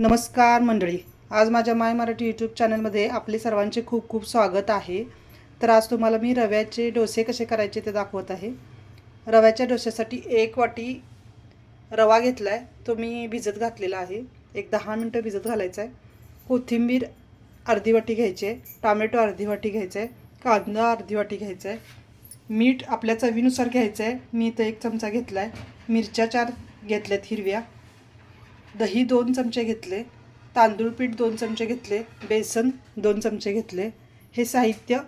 नमस्कार मंडळी. आज माझ्या माय मराठी यूट्यूब चॅनलमध्ये आपले सर्वांचे खूप खूप स्वागत आहे. तर आज तुम्हाला मी रव्याचे डोसे कसे करायचे ते दाखवत आहे. रव्याच्या डोश्यासाठी एक वाटी रवा घेतला आहे तो मी भिजत घातलेला आहे. एक दहा मिनटं भिजत घालायचा आहे कोथिंबीर अर्धी वाटी घ्यायची आहे. टामॅटो अर्धी वाटी घ्यायचं आहे कांदा अर्धी वाटी घ्यायचा आहे मीठ आपल्या चवीनुसार घ्यायचं आहे मी इथं एक चमचा घेतला आहे मिरच्या चार घेतल्यात हिरव्या. दही दोन चमचे घेतले तांदूळ पीठ दोन चमचे घेतले बेसन दोन चमचे घेतले. हे साहित्य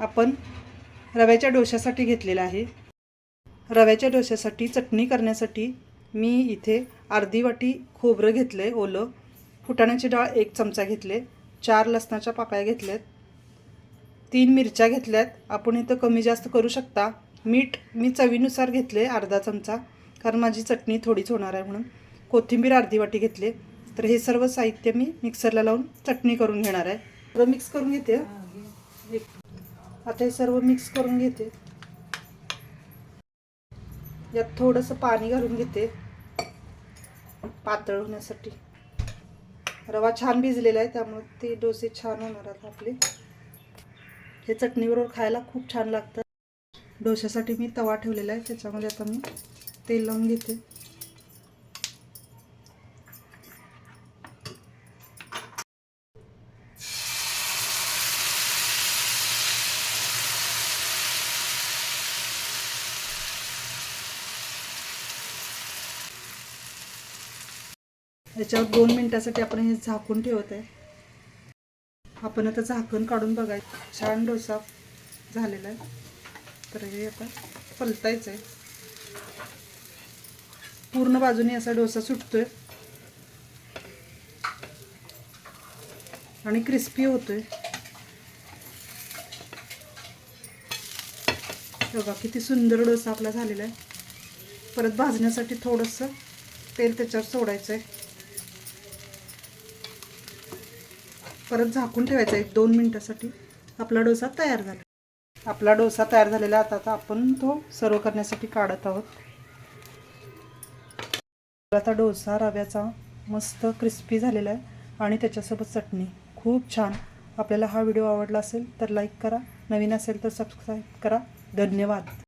आपण रव्याच्या डोश्यासाठी घेतलेलं आहे. रव्याच्या डोश्यासाठी चटणी करण्यासाठी मी इथे अर्धी वाटी खोबरं घेतलं आहे ओलं. फुटाण्याची डाळ एक चमचा घेतले चार लसणाच्या पाकळ्या घेतल्यात. तीन मिरच्या घेतल्यात. आपण इथं कमी जास्त करू शकता. मीठ मी चवीनुसार घेतले अर्धा चमचा कारण माझी चटणी थोडीच होणार आहे म्हणून. कोथिंबीर अर्धी वाटी घेतले. तर हे सर्व साहित्य मी मिक्सरला लावून चटणी करून घेणार आहे. सर्व मिक्स करून घेते. आता हे सर्व मिक्स करून घेते. यात थोडंसं पाणी घालून घेते. पातळ होण्यासाठी. रवा छान भिजलेला आहे त्यामुळे ते डोसे छान होणार आहेत आपले. हे चटणीबरोबर खायला खूप छान लागतं. डोश्यासाठी मी तवा ठेवलेला आहे त्याच्यामध्ये आता मी तेल लावून घेते. याच्यावर दोन मिनिटासाठी आपण हे झाकून ठेवत आहे. आपण आता झाकण काढून बघायचं छान डोसा झालेला आहे. तर हे आता पलतायचं आहे. पूर्ण बाजूने असा डोसा सुटतोय. आणि क्रिस्पी होतोय. बघा किती सुंदर डोसा आपला झालेला आहे. परत भाजण्यासाठी थोडंसं तेल त्याच्यावर सोडायचं आहे परत झाकून ठेवायचा एक दोन मिनटासाठी. आपला डोसा तयार झाला. आपला डोसा तयार झालेला आता आता आपण तो सर्व करण्यासाठी काढत आहोत. आता डोसा रव्याचा मस्त क्रिस्पी झालेला आहे आणि त्याच्यासोबत चटणी. खूप छान. आपल्याला हा व्हिडिओ आवडला असेल तर लाईक करा. नवीन असेल तर सबस्क्राईब करा. धन्यवाद.